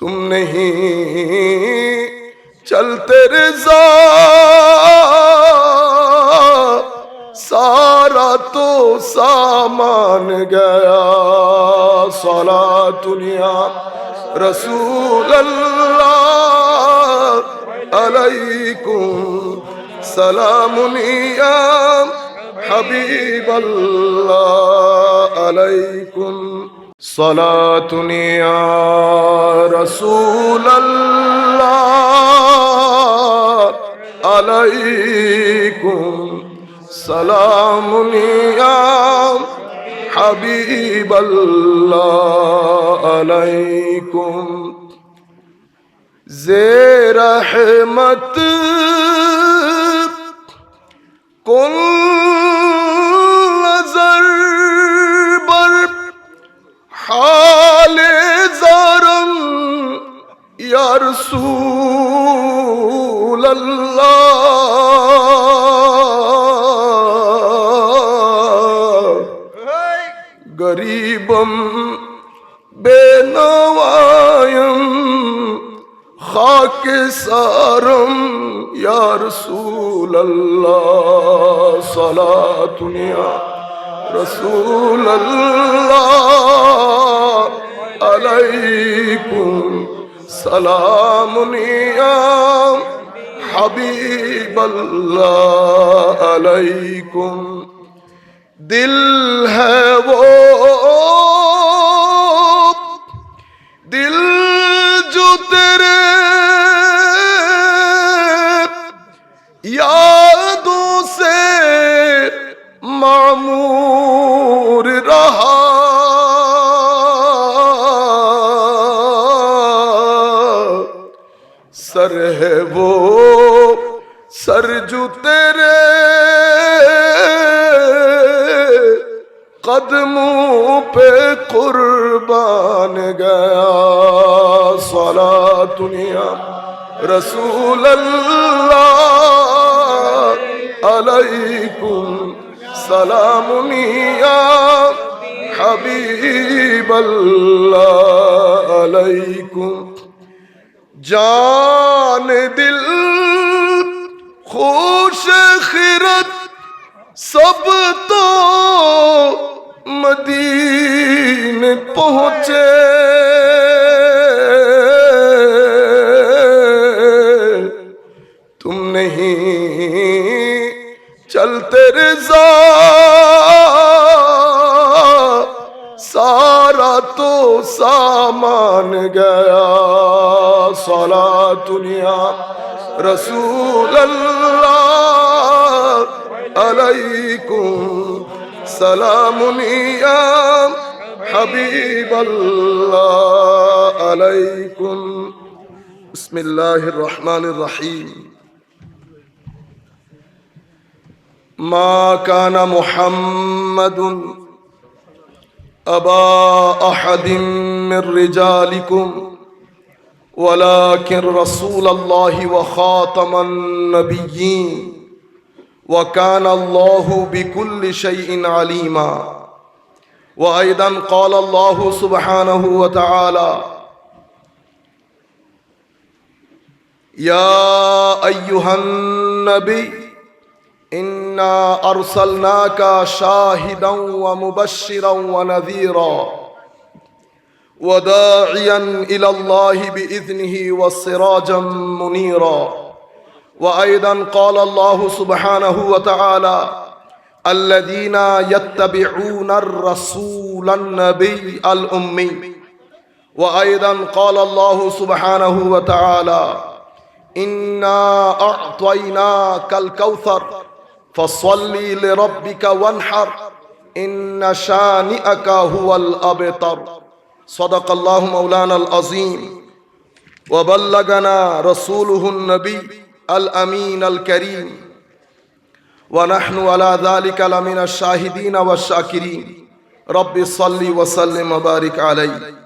تم نہیں چلتے رضا سارا تو سامان گیا سولا دنیا رسول اللہ علیکم سلام حبيب الله عليكم. صلاة يا رسول الله عليكم. سلام يا حبيب الله عليكم. زي رحمة. كل غریبم بے نوائم خاک سارم یا رسول اللہ صلاة دنیا رسول اللہ علیکم سلام نیا حبیب اللہ علیکم دل ہے وہ۔ دل جو تیرے یادوں سے معمور رہا۔ سر ہے وہ، سر جو تیرے कदमों पे कुर्बान गया सला दुनिया रसूल अल्लाह अलैकुम सलामुनिया हबीब अल्लाह अलैकुम जान दिल खुश खिरत सब तो تم نہیں چلتے رضا۔ سارا تو سامان گیا۔ سولا دنیا رسول اللہ علیکم سلام حبیب اللہ علیکم۔ بسم اللہ الرحمن الرحیم۔ ما كان محمد أبا أحد من رجالكم ولكن رسول الله وخاتم النبيين وكان الله بكل شيء عليما. وأيضا قال الله سبحانه وتعالى يا أيها النبي إنا أرسلناك شاهدا ومبشرا ونذيرا وداعيا إلى الله بإذنه وسراجا منيرا وأيضا قال الله سبحانه وتعالى الذين يتبعون الرسول النبي الأمي. وأيضا قال الله سبحانه وتعالى إنا أعطيناك الكوثر. فصل لربك وانحر. إن شانئك هو الأبتر. صدق الله مولانا العظيم. وبلغنا رسوله النبي الأمين الكريم. ونحن على ذلك لمن الشاهدين والشاكرين. رب صل وسلم وبارك عليه.